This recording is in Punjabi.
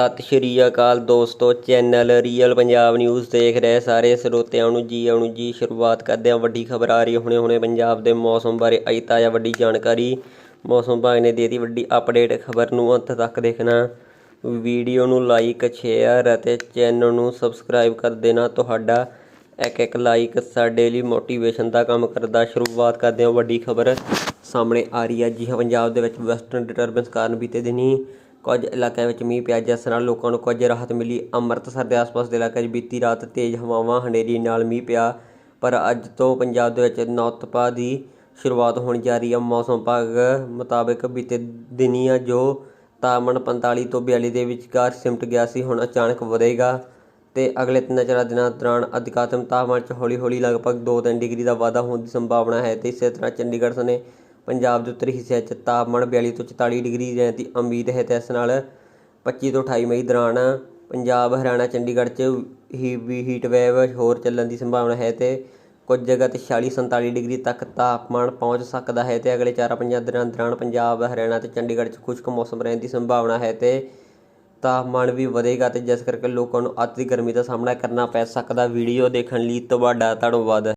ਸਤਿ ਸ਼੍ਰੀ ਅਕਾਲ ਦੋਸਤੋ, ਚੈਨਲ ਰੀਅਲ ਪੰਜਾਬ ਨਿਊਜ਼ ਦੇਖ ਰਹੇ ਸਾਰੇ ਸਰੋਤਿਆਂ ਨੂੰ ਜੀ, ਆਉਣ ਜੀ, ਸ਼ੁਰੂਆਤ ਕਰਦੇ ਹਾਂ ਵੱਡੀ ਖਬਰ ਆ ਰਹੀ ਹੁਣੇ ਹੁਣੇ ਪੰਜਾਬ ਦੇ ਮੌਸਮ ਬਾਰੇ ਆਈ ਤਾਜ਼ਾ ਵੱਡੀ ਜਾਣਕਾਰੀ। ਮੌਸਮ ਵਿਭਾਗ ਨੇ ਦੇ ਦਿੱਤੀ ਵੱਡੀ ਅਪਡੇਟ ਖਬਰ ਨੂੰ ਅੰਤ ਤੱਕ ਦੇਖਣਾ। ਵੀਡੀਓ ਨੂੰ ਲਾਈਕ ਸ਼ੇਅਰ ਅਤੇ ਚੈਨਲ ਨੂੰ ਸਬਸਕ੍ਰਾਈਬ ਕਰ ਦੇਣਾ ਤੁਹਾਡਾ। ਇੱਕ ਇੱਕ ਲਾਈਕ ਸਾਡੇ ਲਈ ਮੋਟੀਵੇਸ਼ਨ ਦਾ ਕੰਮ ਕਰਦਾ। ਸ਼ੁਰੂਆਤ ਕਰਦੇ ਹਾਂ ਵੱਡੀ ਖਬਰ ਸਾਹਮਣੇ ਆ ਰਹੀ ਹੈ। ਜੀ ਹਾਂ, ਪੰਜਾਬ ਦੇ ਵਿੱਚ ਵੈਸਟਰਨ ਡਿਸਟਰਬੈਂਸ ਕਾਰਨ ਬੀਤੇ ਦਿਨੀ ਕੁਝ ਇਲਾਕਿਆਂ ਵਿੱਚ ਮੀਂਹ ਪਿਆ। ਜਿਸ ਨਾਲ ਲੋਕਾਂ ਨੂੰ ਕੁਝ ਰਾਹਤ ਮਿਲੀ। ਅੰਮ੍ਰਿਤਸਰ ਦੇ ਆਸ-ਪਾਸ ਦੇ ਇਲਾਕਿਆਂ 'ਚ ਬੀਤੀ ਰਾਤ ਤੇਜ਼ ਹਵਾਵਾਂ, ਹਨੇਰੀ ਨਾਲ ਮੀਂਹ ਪਿਆ। ਪਰ ਅੱਜ ਤੋਂ ਪੰਜਾਬ ਦੇ ਵਿੱਚ ਨੌਤਪਾ ਦੀ ਸ਼ੁਰੂਆਤ ਹੋਣ ਜਾ ਰਹੀ ਹੈ। ਮੌਸਮ ਵਿਭਾਗ ਮੁਤਾਬਕ ਬੀਤੇ ਦਿਨੀ ਆ ਜੋ ਤਾਪਮਾਨ 45 ਤੋਂ 42 ਦੇ ਵਿਚਕਾਰ ਸਿਮਟ ਗਿਆ ਸੀ, ਹੁਣ ਅਚਾਨਕ ਵਧੇਗਾ ਤੇ ਅਗਲੇ ਤਿੰਨ ਚਾਰ ਦਿਨਾਂ ਦੌਰਾਨ ਅਧਿਕਤਮ ਤਾਪਮਾਨ 'ਚ ਹੌਲੀ-ਹੌਲੀ ਲਗਭਗ 2-3 ਡਿਗਰੀ ਦਾ ਵਾਧਾ ਹੋਣ ਦੀ ਸੰਭਾਵਨਾ ਹੈ। ਤੇ ਇਸੇ ਤਰ੍ਹਾਂ ਚੰਡੀਗੜ੍ਹ ਸਣੇ ਪੰਜਾਬ ਦੇ ਉੱਤਰੀ ਹਿੱਸਿਆਂ 'ਚ ਤਾਪਮਾਨ 42 ਤੋਂ 44 ਡਿਗਰੀ ਰਹਿਣ ਦੀ ਉਮੀਦ ਹੈ ਤੇ ਇਸ ਨਾਲ 25 ਤੋਂ 28 ਮਈ ਦੌਰਾਨ ਪੰਜਾਬ, ਹਰਿਆਣਾ, ਚੰਡੀਗੜ੍ਹ 'ਚ ਹੀ ਵੀ ਹੀਟ ਵੇਵ ਹੋਰ ਚੱਲਣ ਦੀ ਸੰਭਾਵਨਾ ਹੈ ਤੇ ਕੁਝ ਜਗ੍ਹਾ ਤੇ 46 47 ਡਿਗਰੀ ਤੱਕ ਤਾਪਮਾਨ ਪਹੁੰਚ ਸਕਦਾ ਹੈ ਤੇ ਅਗਲੇ 4-5 ਦਿਨਾਂ ਦੌਰਾਨ ਪੰਜਾਬ, ਹਰਿਆਣਾ ਤੇ ਚੰਡੀਗੜ੍ਹ 'ਚ ਖੁਸ਼ਕ ਮੌਸਮ ਰਹਿਣ ਦੀ ਸੰਭਾਵਨਾ ਹੈ ਤੇ ਤਾਪਮਾਨ ਵੀ ਵਧੇਗਾ ਤੇ ਜਿਸ ਕਰਕੇ ਲੋਕਾਂ ਨੂੰ ਅਤੀ ਗਰਮੀ ਦਾ ਸਾਹਮਣਾ ਕਰਨਾ ਪੈ ਸਕਦਾ। ਵੀਡੀਓ ਦੇਖਣ ਲਈ ਤੁਹਾਡਾ ਧੰਨਵਾਦ।